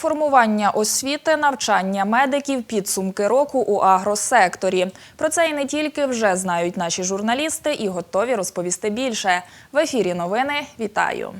Реформування освіти, навчання медиків, підсумки року у агросекторі. Про це і не тільки вже знають наші журналісти і готові розповісти більше. В ефірі новини вітаю.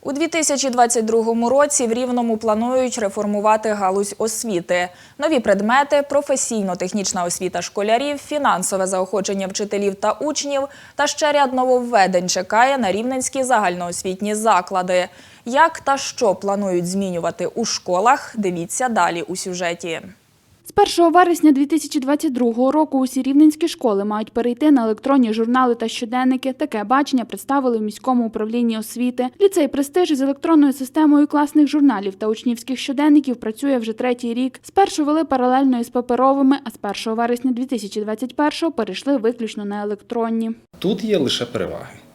У 2022 році в Рівному планують реформувати галузь освіти. Нові предмети, професійно-технічна освіта школярів, фінансове заохочення вчителів та учнів та ще ряд нововведень чекає на рівненські загальноосвітні заклади. Як та що планують змінювати у школах, дивіться далі у сюжеті. З 1 вересня 2022 року усі рівненські школи мають перейти на електронні журнали та щоденники. Таке бачення представили в міському управлінні освіти. Ліцей «Престиж» із електронною системою класних журналів та учнівських щоденників працює вже третій рік. Спершу вели паралельно із паперовими, а з 1 вересня 2021 перейшли виключно на електронні. Тут є лише переваги.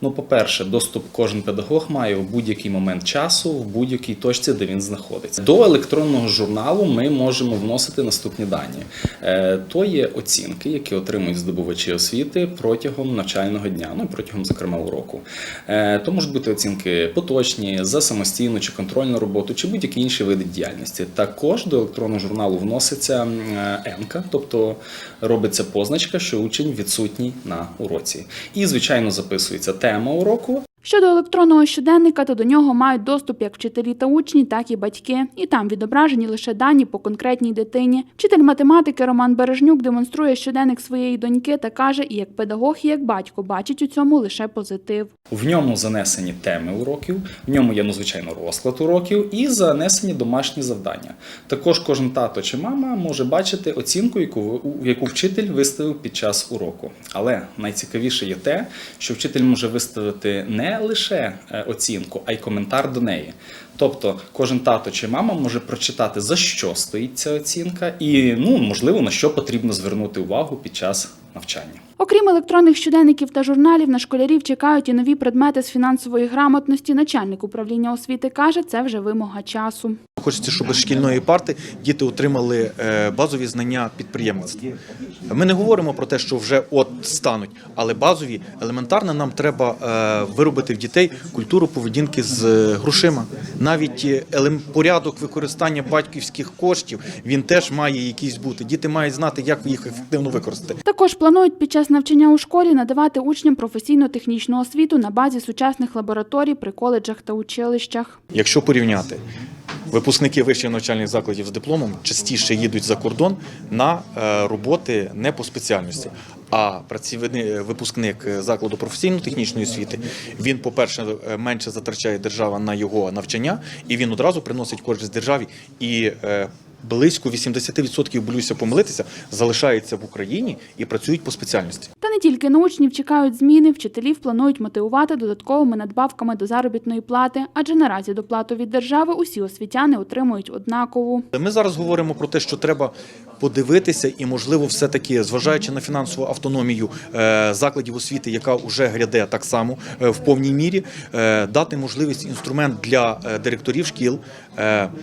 Ну, по-перше, доступ кожен педагог має в будь-який момент часу, в будь-якій точці, де він знаходиться. До електронного журналу ми можемо вносити наступні дані. Е, То є оцінки, які отримують здобувачі освіти протягом навчального дня, ну протягом, зокрема, уроку. Е, То можуть бути оцінки поточні за самостійну чи контрольну роботу, чи будь-які інші види діяльності. Також до електронного журналу вноситься е, ЕНКА, тобто робиться позначка, що учень відсутній на уроці. І, звичайно, записується тема уроку. Щодо електронного щоденника, то до нього мають доступ як вчителі та учні, так і батьки. І там відображені лише дані по конкретній дитині. Вчитель математики Роман Бережнюк демонструє щоденник своєї доньки та каже, і як педагог, і як батько бачить у цьому лише позитив. В ньому занесені теми уроків, в ньому є, ну, звичайно, розклад уроків і занесені домашні завдання. Також кожен тато чи мама може бачити оцінку, яку, яку вчитель виставив під час уроку. Але найцікавіше є те, що вчитель може виставити не лише е, оцінку, а й коментар до неї. Тобто кожен тато чи мама може прочитати, за що стоїть ця оцінка, і ну, можливо, на що потрібно звернути увагу під час навчання. Окрім електронних щоденників та журналів, на школярів чекають і нові предмети з фінансової грамотності. Начальник управління освіти каже, це вже вимога часу. Хочеться, щоб з шкільної парти діти отримали е, базові знання підприємництва. Ми не говоримо про те, що вже от стануть, але базові елементарно нам треба е, виробити в дітей культуру поведінки з е, грошима. Навіть порядок використання батьківських коштів він теж має якийсь бути. Діти мають знати, як їх ефективно використати. Також планують під час навчання у школі надавати учням професійно-технічну освіту на базі сучасних лабораторій при коледжах та училищах. Якщо порівняти, випускники вищих навчальних закладів з дипломом частіше їдуть за кордон на е, роботи не по спеціальності. А працівник, випускник закладу професійно-технічної освіти, він, по-перше, е, менше затрачає держава на його навчання, і він одразу приносить користь державі. І е, близько 80% болюся помилитися, залишаються в Україні і працюють по спеціальності. Та не тільки на учнів чекають зміни, вчителів планують мотивувати додатковими надбавками до заробітної плати, адже наразі доплату від держави усі освітяни отримують однакову. Ми зараз говоримо про те, що треба подивитися, і можливо, все таки, зважаючи на фінансову автономію е, закладів освіти, яка вже гряде так само е, в повній мірі, е, дати можливість інструмент для директорів шкіл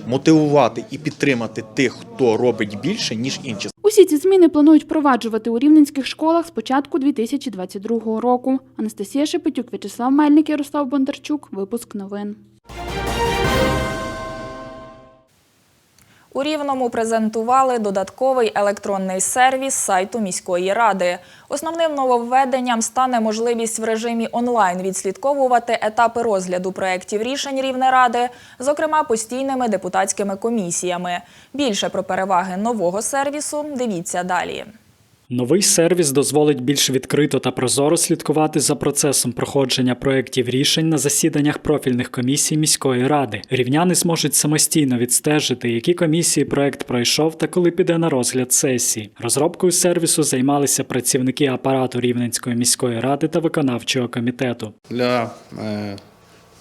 мотивувати і підтримати тих, хто робить більше ніж інші. Усі ці зміни планують впроваджувати у рівненських школах з початку 2022 року. Анастасія Шепетюк, В'ячеслав Мельник, Ярослав Бондарчук. Випуск новин. У Рівному презентували додатковий електронний сервіс сайту міської ради. Основним нововведенням стане можливість в режимі онлайн відслідковувати етапи розгляду проєктів рішень Рівнеради, зокрема постійними депутатськими комісіями. Більше про переваги нового сервісу дивіться далі. Новий сервіс дозволить більш відкрито та прозоро слідкувати за процесом проходження проєктів рішень на засіданнях профільних комісій міської ради. Рівняни зможуть самостійно відстежити, які комісії проєкт пройшов та коли піде на розгляд сесії. Розробкою сервісу займалися працівники апарату Рівненської міської ради та виконавчого комітету. Для е,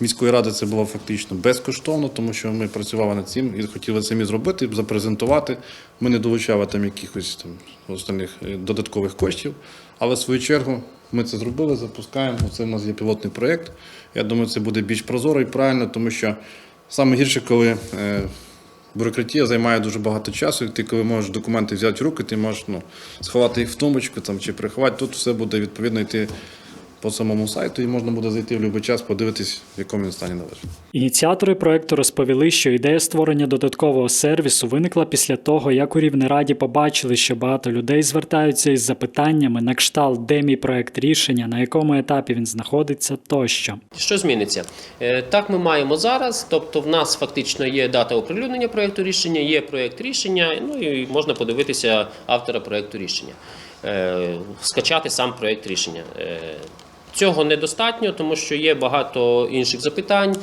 міської ради це було фактично безкоштовно, тому що ми працювали над цим і хотіли самі зробити, запрезентувати. Ми не долучали там якихось там остальних е, додаткових коштів. Але в свою чергу ми це зробили, запускаємо. Це у нас є пілотний проєкт. Я думаю, це буде більш прозоро і правильно, тому що саме гірше, коли е, бюрократія займає дуже багато часу, і ти, коли можеш документи взяти в руки, ти можеш ну, сховати їх в тумбочку там, чи приховати, тут все буде відповідно йти по самому сайту, і можна буде зайти в будь-який час, подивитись, в якому він стані належить. Ініціатори проекту розповіли, що ідея створення додаткового сервісу виникла після того, як у Рівнераді побачили, що багато людей звертаються із запитаннями на кшталт, де мій проект рішення, на якому етапі він знаходиться тощо. Що зміниться? Е, Так ми маємо зараз. Тобто, в нас фактично є дата оприлюднення проєкту рішення, є проєкт рішення, ну і можна подивитися автора проєкту рішення, Е, скачати сам проєкт рішення. Цього недостатньо, тому що є багато інших запитань,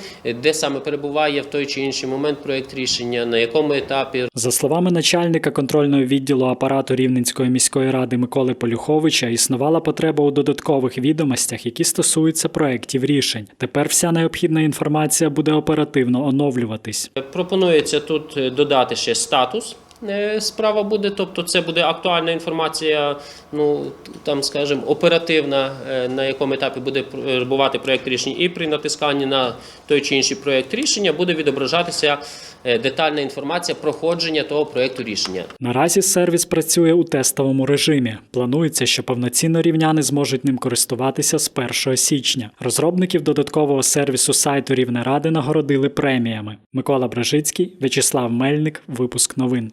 де саме перебуває в той чи інший момент проєкт рішення, на якому етапі За словами начальника контрольного відділу апарату Рівненської міської ради Миколи Полюховича, існувала потреба у додаткових відомостях, які стосуються проєктів рішень. Тепер вся необхідна інформація буде оперативно оновлюватись. Пропонується тут е, додати ще статус. Е, Справа буде, тобто це буде актуальна інформація, ну там, скажімо, оперативна, е, на якому етапі буде перебувати проєкт рішення, і при натисканні на той чи інший проєкт рішення буде відображатися е, детальна інформація проходження того проєкту рішення. Наразі сервіс працює у тестовому режимі. Планується, що повноцінно рівняни зможуть ним користуватися з 1 січня. Розробників додаткового сервісу сайту Рівнеради нагородили преміями. Микола Бражицький, В'ячеслав Мельник. Випуск новин.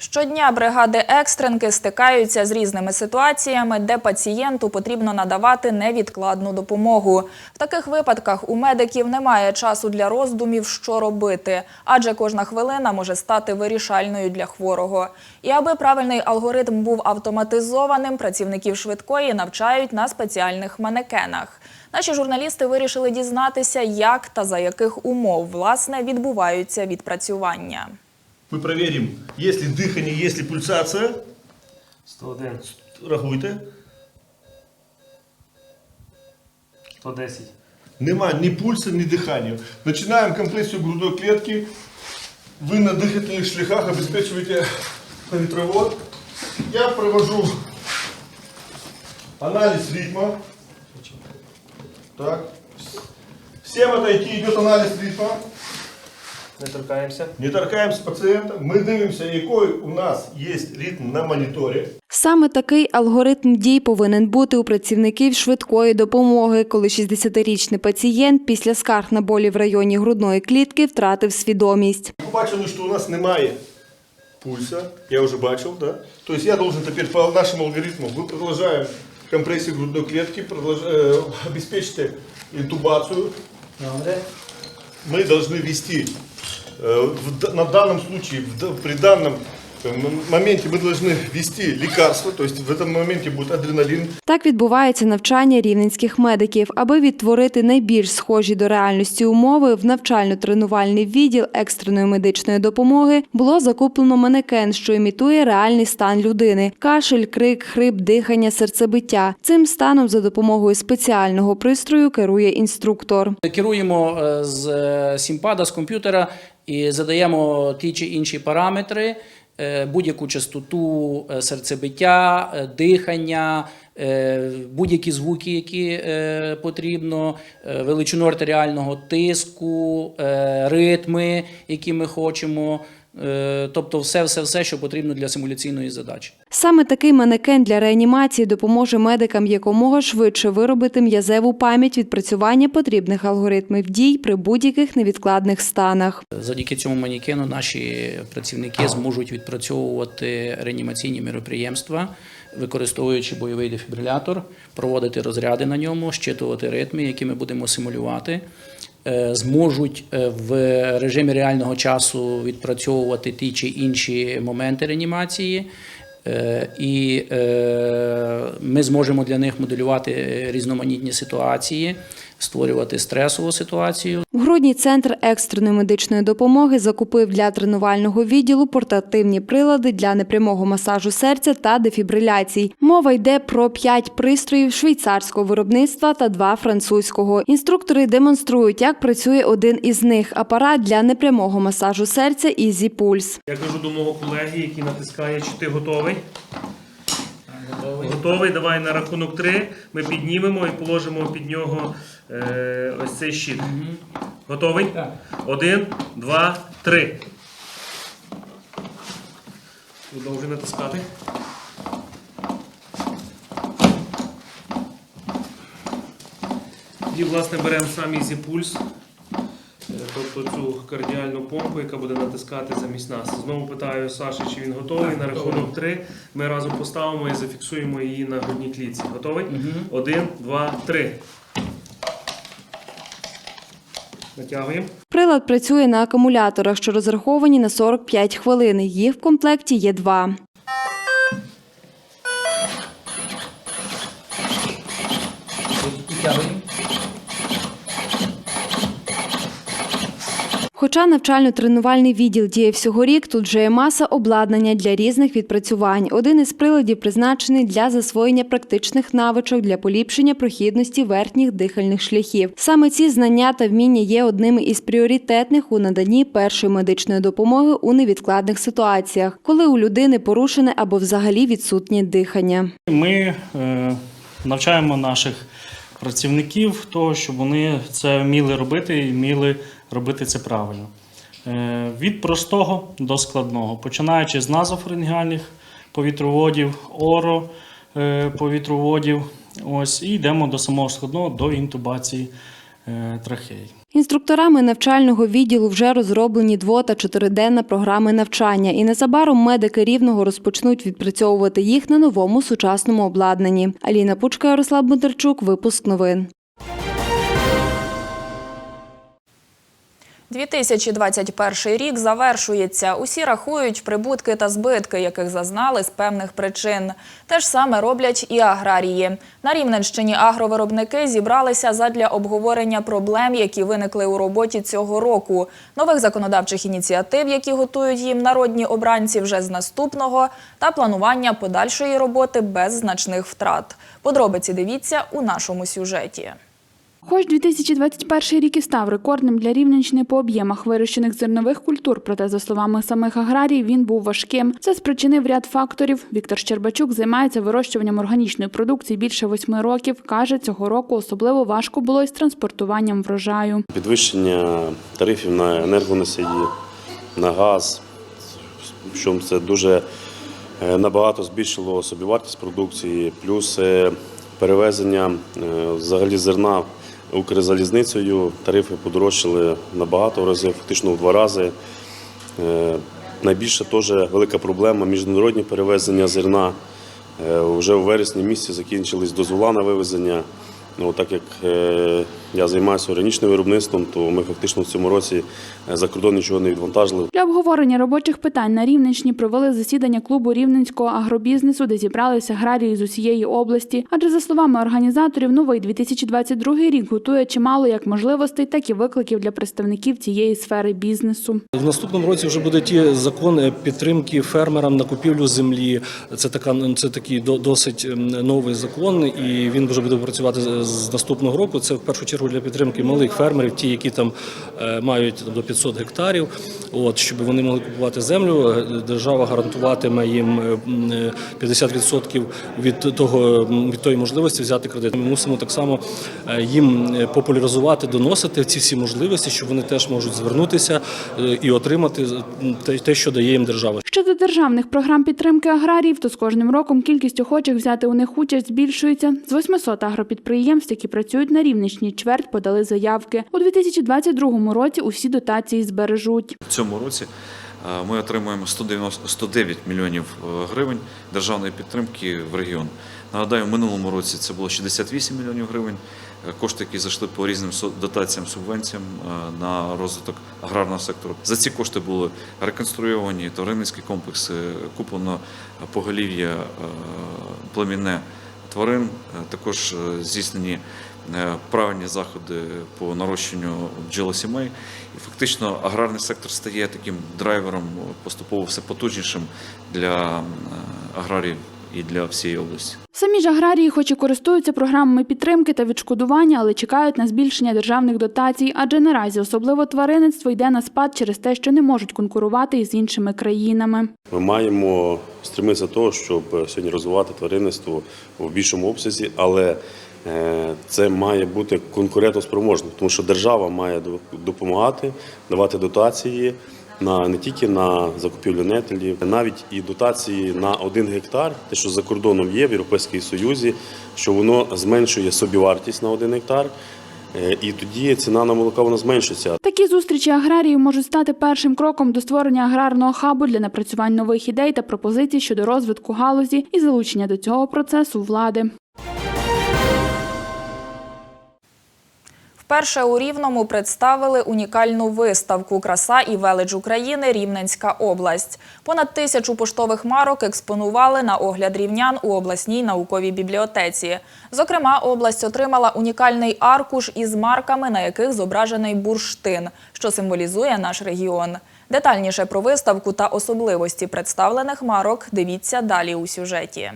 Щодня бригади екстренки стикаються з різними ситуаціями, де пацієнту потрібно надавати невідкладну допомогу. В таких випадках у медиків немає часу для роздумів, що робити, адже кожна хвилина може стати вирішальною для хворого. І аби правильний алгоритм був автоматизованим, працівників швидкої навчають на спеціальних манекенах. Наші журналісти вирішили дізнатися, як та за яких умов власне відбуваються відпрацювання. Ми проверим, есть ли дыхание, есть ли пульсация. 101, Рахуйте. 110. Нема ні пульса, ні дихання. Починаємо компресію грудної клітки. Ви на дихательних шляхах обеспечуєте повітровод. Я провожу анализ ритма. Так. Всем отойти, идет анализ ритма. Не торкаємося. Не торкаемся пациента. Мы дивимося, який у нас є ритм на моніторі. Саме такий алгоритм дій повинен бути у працівників швидкої допомоги, коли 60-річний пацієнт після скарг на болі в районі грудної клітки втратив свідомість. Побачили, що у нас немає пульса, я вже бачив, да? Тобто я должен тепер по нашому алгоритму, ми продовжуємо компресію грудної клітки, продовж... е, обеспечити інтубацію. Добре. Мы должны вести, э, в д- на данном случае, в д- при данном э, м- моменте мы должны ввести лекарство, то есть в этом моменте будет адреналин, Так відбувається навчання рівненських медиків. Аби відтворити найбільш схожі до реальності умови, в навчально-тренувальний відділ екстреної медичної допомоги було закуплено манекен, що імітує реальний стан людини: кашель, крик, хрип, дихання, серцебиття. Цим станом за допомогою спеціального пристрою керує інструктор. Керуємо е, з е, сімпада, з комп'ютера і задаємо ті чи інші параметри, е, будь-яку частоту е, серцебиття, е, дихання, будь-які звуки, які потрібно, величину артеріального тиску, ритми, які ми хочемо. Е, Тобто все, все, все, що потрібно для симуляційної задачі. Саме такий манекен для реанімації допоможе медикам якомога швидше виробити м'язеву пам'ять відпрацювання потрібних алгоритмів дій при будь-яких невідкладних станах. Завдяки цьому манікену наші працівники зможуть відпрацьовувати реанімаційні міроприємства, використовуючи бойовий дефібрилятор, проводити розряди на ньому, щитувати ритми, які ми будемо симулювати. Е, Зможуть е, в режимі реального часу відпрацьовувати ті чи інші моменти реанімації, Е, і ми зможемо для них моделювати різноманітні ситуації, створювати стресову ситуацію. Грудній центр екстреної медичної допомоги закупив для тренувального відділу портативні прилади для непрямого масажу серця та дефібриляцій. Мова йде про п'ять пристроїв швейцарського виробництва та два французького. Інструктори демонструють, як працює один із них апарат для непрямого масажу серця Easy Pulse. Я кажу до мого колеги, який натискає, чи ти готовий? Готовий. Давай на рахунок три. Ми піднімемо і положимо під нього е, ось цей щит. Готовий? Так. Один, два, три. Продовжуй натискати. І, власне, беремо самі зі пульс. тобто цю кардіальну помпу, яка буде натискати замість нас. Знову питаю Саші, чи він готовий. Так, на готовий. рахунок 3 ми разом поставимо і зафіксуємо її на грудній клітці. Готовий? Угу. Один, два, три. Натягуємо. Прилад працює на акумуляторах, що розраховані на 45 хвилин. Їх в комплекті є два. Хоча навчально-тренувальний відділ діє всього рік, тут вже є маса обладнання для різних відпрацювань. Один із приладів призначений для засвоєння практичних навичок для поліпшення прохідності верхніх дихальних шляхів. Саме ці знання та вміння є одними із пріоритетних у наданні першої медичної допомоги у невідкладних ситуаціях, коли у людини порушене або взагалі відсутнє дихання. Ми е, навчаємо наших працівників того, щоб вони це вміли робити і вміли робити це правильно. Е, від простого до складного, починаючи з назофарингіальних повітроводів, оро е, повітроводів, ось, і йдемо до самого складного, до інтубації е, трахеї. Інструкторами навчального відділу вже розроблені дво- та чотириденна програми навчання, і незабаром медики рівного розпочнуть відпрацьовувати їх на новому сучасному обладнанні. Аліна Пучка, Ярослав Бондарчук, випуск новин. 2021 рік завершується. Усі рахують прибутки та збитки, яких зазнали з певних причин. Те ж саме роблять і аграрії. На Рівненщині агровиробники зібралися задля обговорення проблем, які виникли у роботі цього року, нових законодавчих ініціатив, які готують їм народні обранці вже з наступного, та планування подальшої роботи без значних втрат. Подробиці дивіться у нашому сюжеті. Хоч 2021 рік і став рекордним для Рівненщини по об'ємах вирощених зернових культур, проте, за словами самих аграріїв, він був важким. Це спричинив ряд факторів. Віктор Щербачук займається вирощуванням органічної продукції більше восьми років. Каже, цього року особливо важко було із транспортуванням врожаю. Підвищення тарифів на енергоносії, на газ, що це дуже е, набагато збільшило собівартість продукції, плюс е, перевезення е, взагалі зерна Укрзалізницею тарифи подорожчали набагато разів, фактично в два рази. Е, Найбільше теж велика проблема міжнародні перевезення зерна. Е, Вже у вересні місяці закінчились дозвола на вивезення. Ну, так як е, я займаюся органічним виробництвом, то ми фактично в цьому році е, за кордон нічого не відвантажили. Для обговорення робочих питань на Рівненщині провели засідання клубу рівненського агробізнесу, де зібралися аграрії з усієї області. Адже за словами організаторів, новий 2022 рік готує чимало як можливостей, так і викликів для представників цієї сфери бізнесу. В наступному році вже буде ті закони підтримки фермерам на купівлю землі. Це така це такий досить новий закон, і він вже буде працювати з- з наступного року. Це в першу чергу для підтримки малих фермерів, ті, які там е, мають до 500 гектарів. От щоб вони могли купувати землю. е, Держава гарантуватиме їм е, м, е, 50% від того від тої можливості взяти кредит. Ми мусимо так само їм популяризувати, доносити ці всі можливості, що вони теж можуть звернутися і отримати те, що дає їм держава. Щодо державних програм підтримки аграріїв, то з кожним роком кількість охочих взяти у них участь збільшується. З 800 агропідприємств, які працюють на Рівненщині, чверть подали заявки. У 2022 році усі дотації збережуть. В цьому році е, ми отримуємо 190 109 мільйонів е, гривень державної підтримки в регіон. Нагадаю, в минулому році це було 68 мільйонів гривень. Е, Кошти, які зайшли по різним дотаціям, субвенціям на розвиток аграрного сектору. За ці кошти були реконструйовані тваринницькі комплекси, куплено поголів'я племінне тварин, е, також е, здійснені е, правильні заходи по нарощенню бджолосімей. І фактично аграрний сектор стає таким драйвером поступово все потужнішим для аграріїв і для всієї області. Самі ж аграрії, хоч і користуються програмами підтримки та відшкодування, але чекають на збільшення державних дотацій, адже наразі особливо тваринництво йде на спад через те, що не можуть конкурувати із іншими країнами. Ми маємо стремитися до того, щоб сьогодні розвивати тваринництво в більшому обсязі, але е, це має бути конкурентоспроможним, тому що держава має до- допомагати, давати дотації на не тільки на закупівлю нетелів, навіть і дотації на один гектар, те, що за кордоном є в Європейському Союзі, що воно зменшує собівартість на один гектар. Е, І тоді ціна на молоко вона зменшиться. Такі зустрічі аграріїв можуть стати першим кроком до створення аграрного хабу для напрацювань нових ідей та пропозицій щодо розвитку галузі і залучення до цього процесу влади. Вперше у Рівному представили унікальну виставку Краса і велич України Рівненська область. Понад тисячу поштових марок експонували на огляд рівнян у обласній науковій бібліотеці. Зокрема, область отримала унікальний аркуш із марками, на яких зображений бурштин, що символізує наш регіон. Детальніше про виставку та особливості представлених марок дивіться далі у сюжеті.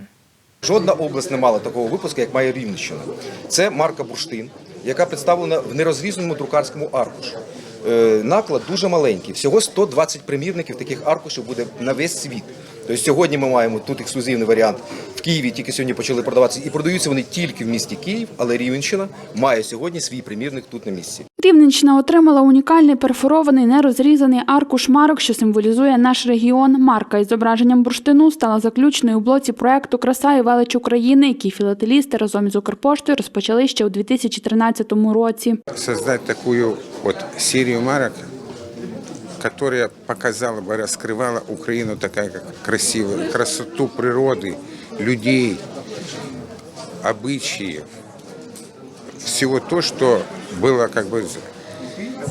Жодна область не мала такого випуску, як має Рівненщина. Це марка Бурштин, яка представлена в нерозрізаному друкарському аркуші. Е, Наклад дуже маленький. Всього 120 примірників таких аркушів буде на весь світ. Тобто сьогодні ми маємо тут ексклюзивний варіант в Києві, тільки сьогодні почали продаватися, і продаються вони тільки в місті Київ, але Рівенщина має сьогодні свій примірник тут на місці. Рівненщина отримала унікальний перфорований нерозрізаний аркуш марок, що символізує наш регіон. Марка із зображенням бурштину стала заключною у блоці проекту Краса і велич України, який філателісти разом із Укрпоштою розпочали ще у 2013 році. создать такую вот серию марок, которая показала бы, раскрывала Украину такая как красивая, красоту природы, людей, обычаев, всего то, что было как бы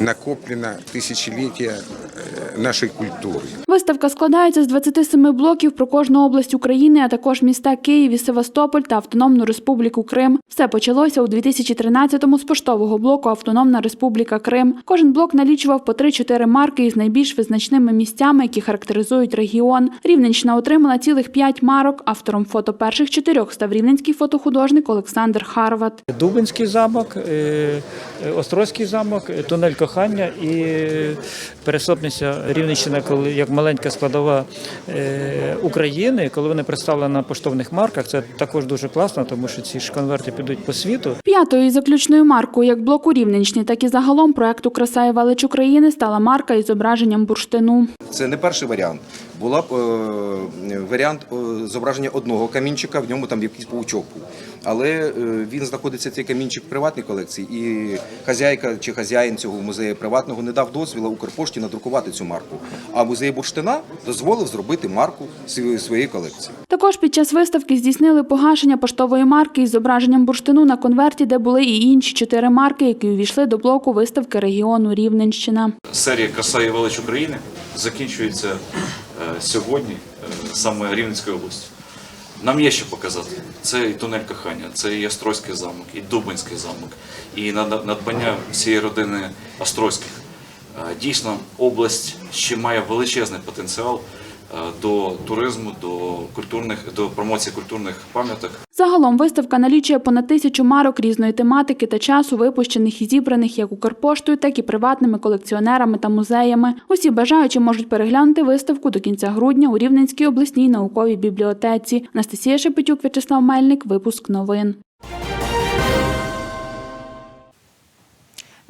накоплено тысячелетия э, нашей культуры. Виставка складається з 27 блоків про кожну область України, а також міста Київ і Севастополь та Автономну Республіку Крим. Все почалося у 2013-му з поштового блоку Автономна Республіка Крим. Кожен блок налічував по 3-4 марки із найбільш визначними місцями, які характеризують регіон. Рівненщина отримала цілих 5 марок. Автором фото перших чотирьох став рівненський фотохудожник Олександр Харват. Дубинський замок, е, е, Острозький замок, е, тунель кохання і пересопниця Рівненщина, коли як маленька складова е, України, коли вони представлені на поштовних марках, це також дуже класно, тому що ці ж конверти підуть по світу. П'ятою і заключною маркою як блоку Рівненщини, так і загалом проекту Краса і велич України стала марка із зображенням бурштину. Це не перший варіант. Була б е, варіант е, зображення одного камінчика, в ньому там якийсь паучок був. Але е, він знаходиться цей камінчик в приватній колекції, і хазяйка чи хазяїн цього музею приватного не дав дозвіла Укрпошті надрукувати цю марку. А музей бурштина дозволив зробити марку своєї своєї колекції. Також під час виставки здійснили погашення поштової марки із зображенням бурштину на конверті, де були і інші чотири марки, які увійшли до блоку виставки регіону Рівненщина. Серія Краса і велич України закінчується е, сьогодні, е, саме Рівненською областю. Нам є що показати. Це і тунель кохання, це і Острозький замок, і Дубинський замок, і над- надбання всієї родини Острозьких. Дійсно, область ще має величезний потенціал до туризму, до культурних, до промоції культурних пам'яток. Загалом виставка налічує понад тисячу марок різної тематики та часу, випущених і зібраних як Укрпоштою, так і приватними колекціонерами та музеями. Усі бажаючі можуть переглянути виставку до кінця грудня у Рівненській обласній науковій бібліотеці. Анастасія Шепетюк, В'ячеслав Мельник. Випуск новин.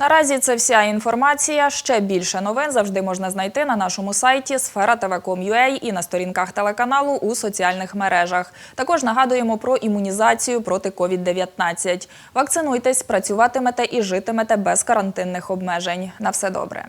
Наразі це вся інформація. Ще більше новин завжди можна знайти на нашому сайті sfera.tv.com.ua і на сторінках телеканалу у соціальних мережах. Також нагадуємо про імунізацію проти COVID-19. Вакцинуйтесь, працюватимете і житимете без карантинних обмежень. На все добре.